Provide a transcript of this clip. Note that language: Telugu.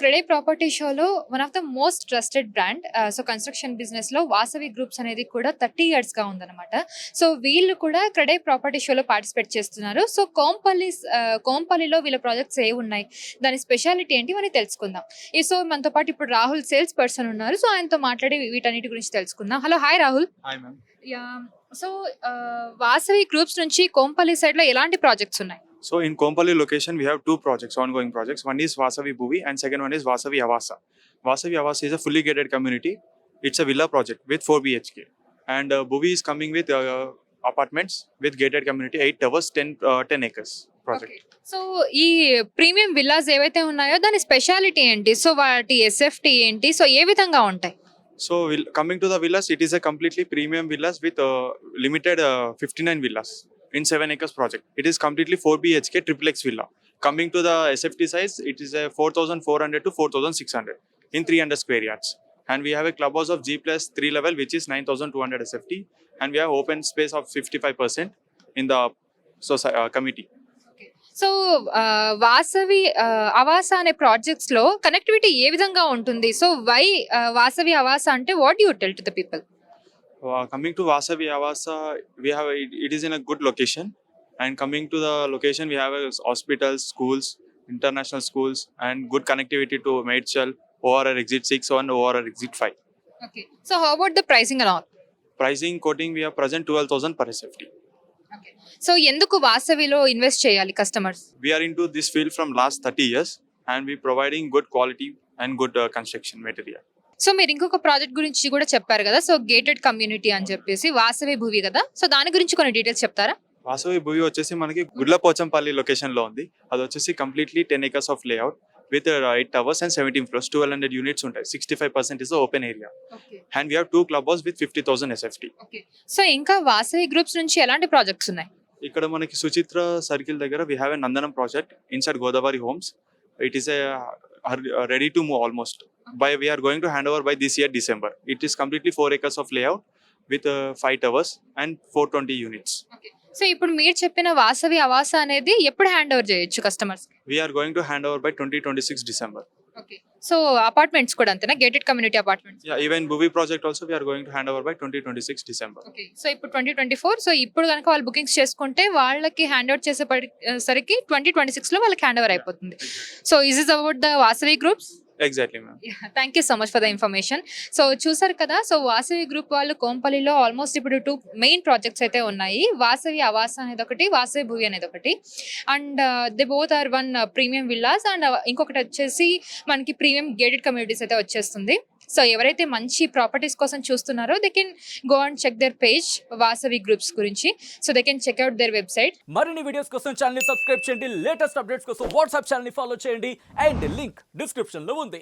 క్రెడే ప్రాపర్టీ షోలో one of the most trusted brand so construction బిజినెస్లో వాసవి గ్రూప్స్ అనేది కూడా థర్టీ ఇయర్స్గా ఉందన్నమాట. సో వీళ్ళు కూడా క్రెడే ప్రాపర్టీ షోలో పార్టిసిపేట్ చేస్తున్నారు. సో కోంపల్లి కోంపల్లిలో వీళ్ళ ప్రాజెక్ట్స్ ఏ ఉన్నాయి? దాని స్పెషాలిటీ ఏంటి మనం తెలుసుకుందాం. ఈ సో మనతో పాటు ఇప్పుడు రాహుల్ సేల్స్ పర్సన్ ఉన్నారు. సో ఆయనతో మాట్లాడి వీటన్నిటి గురించి తెలుసుకుందాం. Hello hi Rahul. So Vasavi groups నుంచి కోంపల్లి సైడ్లో ఎలాంటి ప్రాజెక్ట్స్ ఉన్నాయి? So in Kompally location, we have two projects, ongoing projects. One is Vasavi Bhuvi and second one is Vasavi Avasa. Vasavi Avasa is a fully gated community. It's a villa project with 4 BHK. And uh, Bhuvi is coming with uh, apartments with gated community, 8 towers, 10, uh, 10 acres. So ఈ ప్రీమియం విల్లాస్ ఏవైతే ఉన్నాయో దాని స్పెషాలిటీ ఏంటి సో వాటి ఎస్ఎఫ్టీ ఏంటి సో ఏ విధంగా ఉంటాయి So coming to the villas, it is a completely premium villas with uh, limited uh, 59 villas in 7 acres project. It is completely 4 BHK triplex villa. Coming to the SFT size, it is a 4,400 to 4,600 in 300 square yards. And we have a clubhouse of G plus 3 level, which is 9,200 SFT. And we have open space of 55% in the society, uh, committee. So Vasavi ఆ, అవాస అనే ప్రాజెక్ట్స్లో కనెక్టివిటీ ఏ విధంగా ఉంటుంది సో వై వాసవి అవాస అంటే what you tell to the people Uh, coming to Vasavi Avasa, we have it, it is in a good location. And coming to the location, we have uh, hospitals, schools, international schools, and good connectivity to Maidchal, ORR exit 6 and ORR exit 5. Okay so how about the pricing అలా Pricing quoting, we have present 12,000 per SFT. So ఎందుకు వాసవిలో ఇన్వెస్ట్ చేయాలి customers We are into this field from last 30 years, and we providing good quality and good uh, construction material. So మీరు ఇంకొక ప్రాజెక్ట్ గురించి కూడా చెప్పారు కదా సో గేటెడ్ కమ్యూనిటీ అని చెప్పేసి వాసవి భూవి కదా. సో దాని గురించి కొన్ని డీటెయిల్స్ చెప్తారా? వాసవి భూమి వచ్చేసి మనకి గుడ్లపోచంపల్లి లొకేషన్లో ఉంది. అది వచ్చేసి completely ten acres of layout with eight towers and seventeen floors twelve hundred units ఉంటాయి. Sixty five percent is open area and we too club house with fifty thousand SFT so ఇంకా వాసవి గ్రూప్స్ నుంచి ఎలాంటి ప్రాజెక్ట్స్ ఉన్నాయి? ఇక్కడ మనకి సుచిత్ర సర్కిల్ దగ్గర we have a Nandanam project inside Godavari homes it is ready to move almost by we're going to hand over by this year December it is completely four acres of layout with five towers and four twenty units so ఇప్పుడు మీరు చెప్పిన వాసవి అవాస అనేది ఎప్పుడు హ్యాండ్ ఓవర్ చేయొచ్చు customers we're going to hand over by twenty twenty six December okay so apartments కూడా అంతేనా? Gated community apartments Yeah, even Bhuvi project also we are going to hand over by 2026 December. Okay so ఇప్పుడు ట్వంటీ ట్వంటీ ఫోర్ సో ఇప్పుడు కనుక వాళ్ళు బుకింగ్స్ చేసుకుంటే వాళ్ళకి హ్యాండ్ ఓవర్ ట్వంటీ ట్వంటీ సిక్స్లో వాళ్ళకి హ్యాండ్ ఓవర్ అయిపోతుంది. So is is about the Vasavi groups exactly ma'am thank you so much for the information so చూసారు కదా సో వాసవి గ్రూప్ వాళ్ళు కోంపల్లిలో ఆల్మోస్ట్ ఇప్పుడు టూ మెయిన్ ప్రాజెక్ట్స్ అయితే ఉన్నాయి. వాసవి ఆవాస అనేది ఒకటి వాసవి భూవి అనేది ఒకటి. And they both are one premium villas and ఇంకొకటి వచ్చేసి మనకి ప్రీమియం గేటెడ్ కమ్యూనిటీస్ అయితే వచ్చేస్తుంది. సో ఎవరైతే మంచి ప్రాపర్టీస్ కోసం చూస్తున్నారో they can go and check their page Vasavi groups గురించి. So they can check out their website మరిన్ని వీడియోస్ కోసం ఛానల్ సబ్స్క్రైబ్ చేయండి. లేటెస్ట్ అప్డేట్స్ కోసం వాట్సాప్ ఛానల్ని ఫాలో చేయండి. అండ్ లింక్ డిస్క్రిప్షన్లో ఉంది.